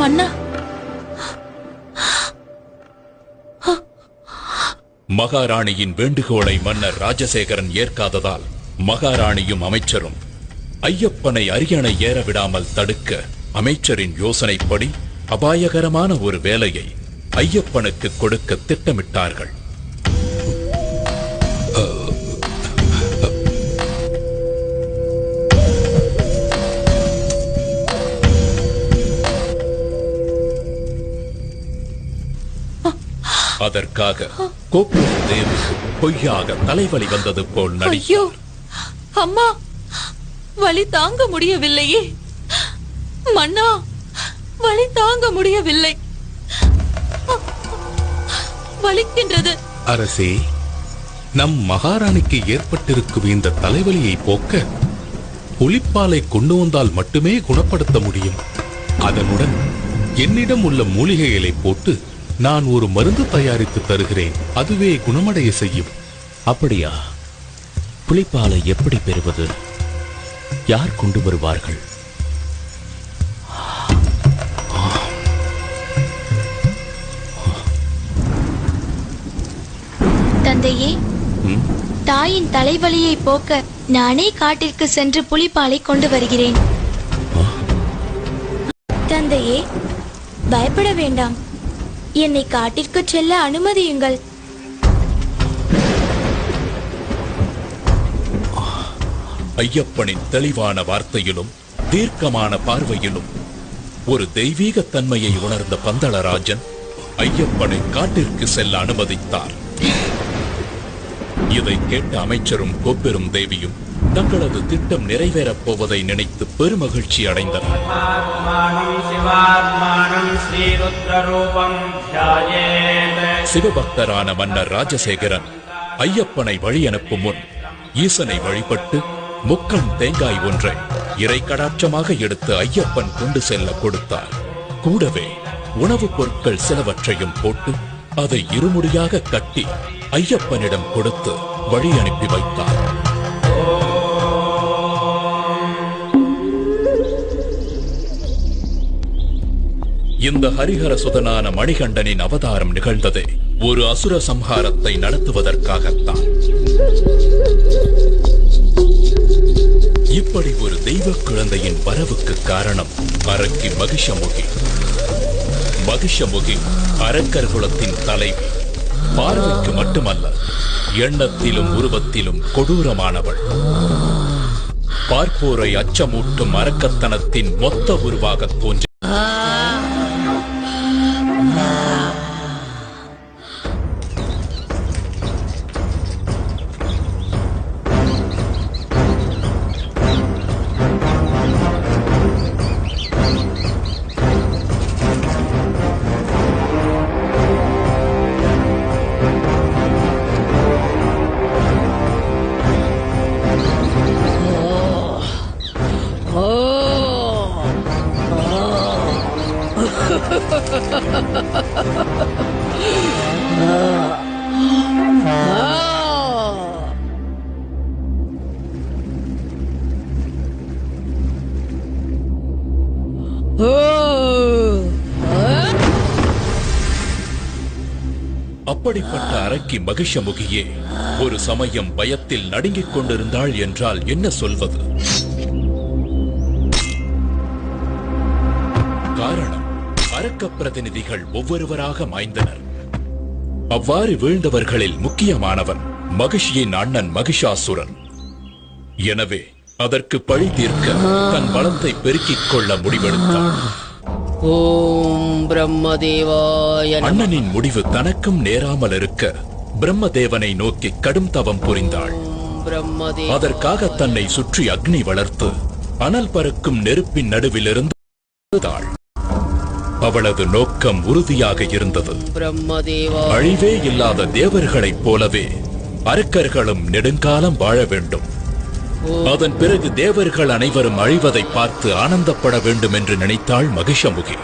மன்னா மகாராணியின் வேண்டுகோளை மன்னர் ராஜசேகரன் ஏற்காததால் மகாராணியும் அமைச்சரும் ஐயப்பனை அரியணை ஏற விடாமல் தடுக்க அமைச்சரின் யோசனைப்படி அபாயகரமான ஒரு வேலையை ஐயப்பனுக்கு கொடுக்க திட்டமிட்டார்கள். அதற்காக கோப்பூர் தேவி பொய்யாக தலைவலி வந்தது போல் நடி ஐயோ! அம்மா! வலி தாங்க முடியவில்லையே! மன்னா! வலி தாங்க முடியவில்லை! வலிக்கின்றது! அரசே நம் மகாராணிக்கு ஏற்பட்டிருக்கும் இந்த தலைவலியை போக்க புலிப்பாலை கொண்டு வந்தால் மட்டுமே குணப்படுத்த முடியும். அதனுடன் என்னிடம் உள்ள மூலிகைகளை போட்டு நான் ஒரு மருந்து தயாரித்து தருகிறேன். அதுவே குணமடைய செய்யும். அப்படியா? புலிப்பாலை எப்படி பெறுவது? யார் கொண்டு வருவார்கள்? தந்தையே? தாயின் தலைவலியை போக்க நானே காட்டிற்கு சென்று புலிப்பாலை கொண்டு வருகிறேன். தந்தையே பயப்பட வேண்டாம். என்னை காட்டிற்கு செல்ல அனுமதியுங்கள். ஐயப்பனின் தெளிவான வார்த்தையிலும் தீர்க்கமான பார்வையிலும் ஒரு தெய்வீக தன்மையை உணர்ந்த பந்தளராஜன் ஐயப்பனை காட்டிற்கு செல்ல அனுமதித்தார். இதை கேட்ட அமைச்சரும் கொப்பெரும் தேவியும் தங்களது திட்டம் நிறைவேறப் போவதை நினைத்து பெருமகிழ்ச்சி அடைந்தனர். சிவபக்தரான மன்னர் ராஜசேகரன் ஐயப்பனை வழி அனுப்பும் முன் ஈசனை வழிபட்டு முக்கம் தேங்காய் ஒன்றை இறை கடாட்சமாக எடுத்து ஐயப்பன் கொண்டு செல்ல கொடுத்தார். கூடவே உணவுப் பொருட்கள் சிலவற்றையும் போட்டு அதை இருமுறையாக கட்டி ஐயப்பனிடம் கொடுத்து வழி அனுப்பி வைத்தார். இந்த ஹரிஹர சுதனான மணிகண்டனின் அவதாரம் நிகழ்ந்ததே. ஒரு அசுர சம்ஹாரத்தை நடத்துவதற்காகத்தான். இப்படி ஒரு தெய்வ குழந்தையின் வரவுக்கு காரணம் அரக்கி மகிஷமுகி. மகிஷமுகி அரக்கர் குலத்தின் தலைவி. பார்வைக்கு மட்டுமல்ல எண்ணத்திலும் உருவத்திலும் கொடூரமானவள். பார்ப்போரை அச்சமூட்டும் அரக்கத்தனத்தின் மொத்த உருவாகத் தோன்றி அப்படிப்பட்ட அரக்கி மகிஷமுகியே ஒரு சமயம் பயத்தில் நடுங்கிக் கொண்டிருந்தாள் என்றால் என்ன சொல்வது? காரணம் அரக்க பிரதிநிதிகள் ஒவ்வொருவராக மாய்ந்தனர். அவ்வாறு வீழ்ந்தவர்களில் முக்கியமானவன் மகிஷியின் அண்ணன் மகிஷாசுரன். எனவே அதற்கு பழி தீர்க்க தன் பலத்தை பெருக்கிக் கொள்ள முடிவெடுத்தான். ஓம் பிரம்மதேவாய அண்ணனின் முடிவு தனக்கும் நேராமல் இருக்க பிரம்மதேவனை நோக்கி கடும் தவம் புரிந்தாள். அதற்காக தன்னை சுற்றி அக்னி வளர்த்து அனல் பறக்கும் நெருப்பின் நடுவிலிருந்து. அவளது நோக்கம் உறுதியாக இருந்தது. பிரம்மதேவா. அழிவே இல்லாத தேவர்களைப் போலவே அரக்கர்களும் நெடுங்காலம் வாழ வேண்டும். அதன் பிறகு தேவர்கள் அனைவரும் அழிவதை பார்த்து ஆனந்தப்பட வேண்டும் என்று நினைத்தாள் மகிஷமுகி.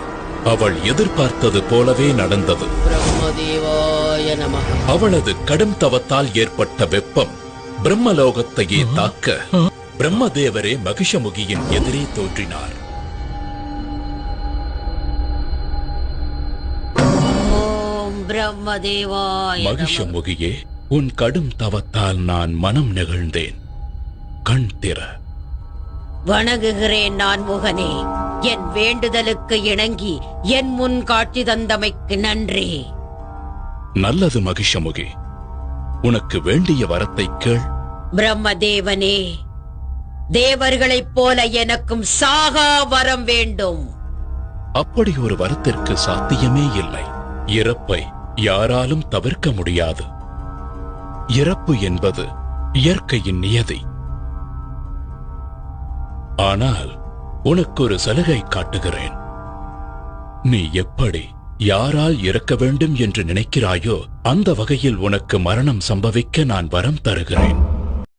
அவள் எதிர்பார்த்தது போலவே நடந்தது. அவளது கடும் தவத்தால் ஏற்பட்ட வெப்பம் பிரம்மலோகத்தையே தாக்க பிரம்மதேவரே மகிஷமுகியின் எதிரே தோன்றினார். பிரம்மதேவாய மகிஷமுகியே உன் கடும் தவத்தால் நான் மனம் நெகிழ்ந்தேன். கண் திற. வணங்குகிறேன் நான் முகனே என் வேண்டுதலுக்கு இணங்கி என் முன் காட்சி தந்தமைக்கு நன்றி. நல்லது மகிஷமுகி உனக்கு வேண்டிய வரத்தை கேள். பிரம்மதேவனே தேவர்களைப் போல எனக்கும் சாகா வரம் வேண்டும். அப்படி ஒரு வரத்திற்கு சாத்தியமே இல்லை. இறப்பை யாராலும் தவிர்க்க முடியாது. இறப்பு என்பது இயற்கையின் நியதி. ஆனால் உனக்கு ஒரு சலுகை காட்டுகிறேன். நீ எப்படி யாரால் இறக்க வேண்டும் என்று நினைக்கிறாயோ அந்த வகையில் உனக்கு மரணம் சம்பவிக்க நான் வரம் தருகிறேன்.